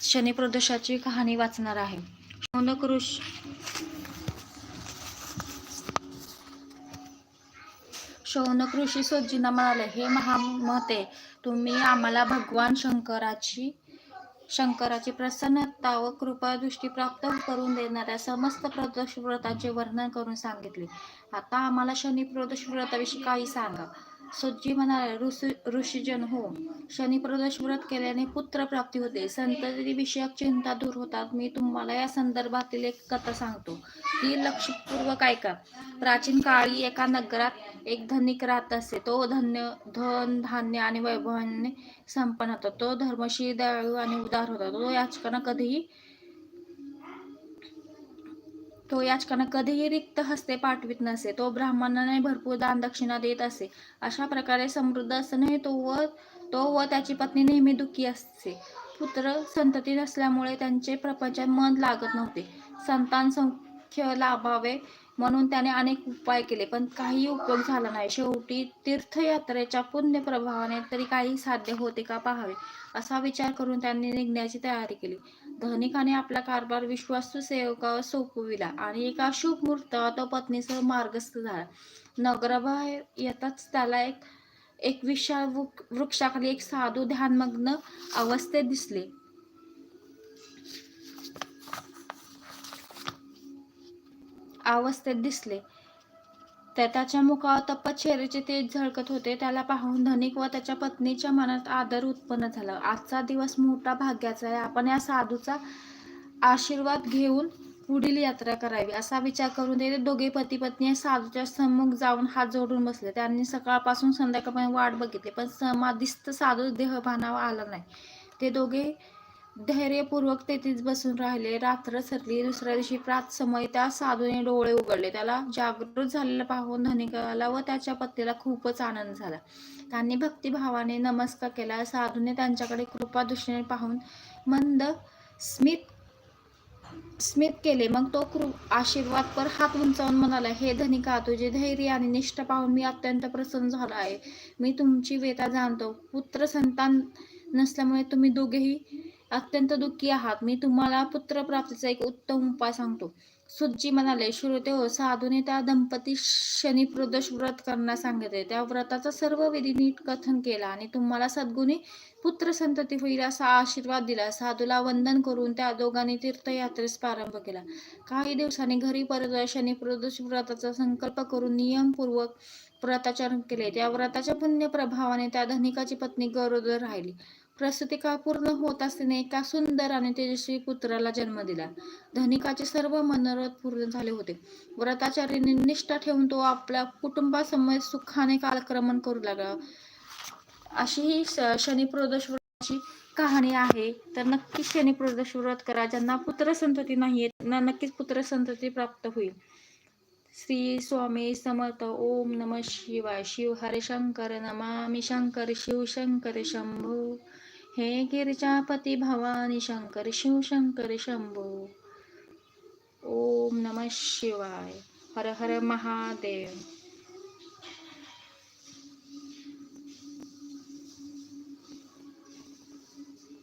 शनिप्रदोषाची कहाणी वाचणार आहे. शौनक ऋषी शौनक ऋषी सोजींना म्हणाले हे महामते तुम्ही आम्हाला भगवान शंकराची शंकराची प्रसन्नता व कृपा दृष्टी प्राप्त करून देणाऱ्या समस्त प्रदोष व्रताचे वर्णन करून सांगितले. आता आम्हाला शनी प्रदोष व्रताविषयी काही सांगा. सज्जी म्हणाले ऋषी ऋषीजन हो. शनी प्रदोष व्रत केल्याने पुत्र प्राप्ती होते. संतती विषयक चिंता दूर होतात. मी तुम्हाला या संदर्भातील एक कथा सांगतो. ती लक्षपूर्वक ऐका. प्राचीन काळी एका नगरात एक धनिक राहत असे. तो धन्य धन धान्य आणि वैभवाने संपन्न होता. तो धर्मशील दयाळू आणि उदार होता. तो याचकांना कधीही तो याचकांना कधीही रिक्त हस्ते पाठवित नसे तो ब्राह्मणांना भरपूर दान दक्षिणा देत असे. अशा प्रकारे समृद्ध असणे तो व तो व त्याची पत्नी नेहमी दुःखी असते. पुत्र संतती नसल्यामुळे त्यांचे प्रपंचात मन लागत नव्हते. संतान संख्य लाभावे म्हणून त्याने अनेक उपाय केले पण काही उपयोग झाला नाही. शेवटी तीर्थयात्रेच्या पुण्य प्रभावाने तरी काही साध्य होते का पाहावे असा विचार करून त्यांनी निघण्याची तयारी केली. धनिकाने आपला कारभार विश्वासू सेवकावर सोपविला आणि एका शुभ मुहूर्तावर तो पत्नीसह मार्गस्थ झाला. नगराबाहेर येताच त्याला एक एक विशाल वृक्षाखाली एक साधू ध्यानमग्न अवस्थेत दिसले. अवस्थेत दिसले. त्या त्याच्या मुखावर तपश्चर्याचे तेज झळकत होते. त्याला पाहून धनिक व त्याच्या पत्नीच्या मनात आदर उत्पन्न झाला. आजचा दिवस मोठा भाग्याचा आहे. आपण या साधूचा आशीर्वाद घेऊन पुढील यात्रा करावी असा विचार करून ते दोघे पती पत्नी साधूच्या सम्मुख जाऊन हात जोडून बसले. त्यांनी सकाळपासून संध्याकाळपर्यंत वाट बघितली पण समाधिस्थ साधू देहभानावर आला नाही. ते दोघे धैर्यपूर्वक तेथेच बसून राहिले. रात्र सरली. दुसऱ्या दिवशी प्रात समय त्या साधूने डोळे उघडले. त्याला जागृत झालेला पाहून धनिकाला व त्याच्या पत्नीला खूपच आनंद झाला. त्यांनी भक्तिभावाने नमस्कार केला. साधूने त्यांच्याकडे कृपा दृष्टीने पाहून मंद स्मित स्मित केले. मग तो कृ आशीर्वादपर हात उंचावून म्हणाला हे धनिका तुझे धैर्य आणि निष्ठा पाहून मी अत्यंत प्रसन्न झालो आहे. मी तुमची वेता जाणतो. पुत्र संतान नसल्यामुळे तुम्ही दोघेही अत्यंत दुःखी आहात. मी तुम्हाला पुत्रप्राप्तीचा एक उत्तम उपाय सांगतो. सुज्जी म्हणाले श्रोते हो साधूने त्या दंपती शनी प्रदोष व्रत करण्यास सांगितले. त्या व्रताचा सर्व विधी नीट कथन केला आणि तुम्हाला सद्गुणी पुत्र संतती होईल असा आशीर्वाद दिला. साधूला वंदन करून त्या दोघांनी तीर्थयात्रेस प्रारंभ केला. काही दिवसांनी घरी परत शनी प्रदोष व्रताचा संकल्प करून नियमपूर्वक व्रताचरण केले. त्या व्रताच्या पुण्य प्रभावाने त्या धनिकाची पत्नी गरोदर राहिली. प्रसूतिका पूर्ण होत असताना एका सुंदर आणि तेजस्वी पुत्राला जन्म दिला. धनिकाचे सर्व मनोरथ पूर्ण झाले होते. व्रताचार्याने निष्ठा ठेवून तो आपल्या कुटुंबासमोर सुखाने कालक्रमण करू लागला. अशी ही शनी प्रदोष व्रताची कहाणी आहे. तर नक्कीच शनी प्रदोष व्रत करा. ज्यांना पुत्र संतती नाही त्यांना नक्कीच पुत्र संतती प्राप्त होईल. श्री स्वामी समर्थ. ओम नम शिवाय. शिव हरे शंकर. नमामि शंकर. शिव शंकर. शंभू. हे गिरिजापती भवानी शंकर शिव शंकर शंभो। ओम नम शिवाय। हर हर महादेव।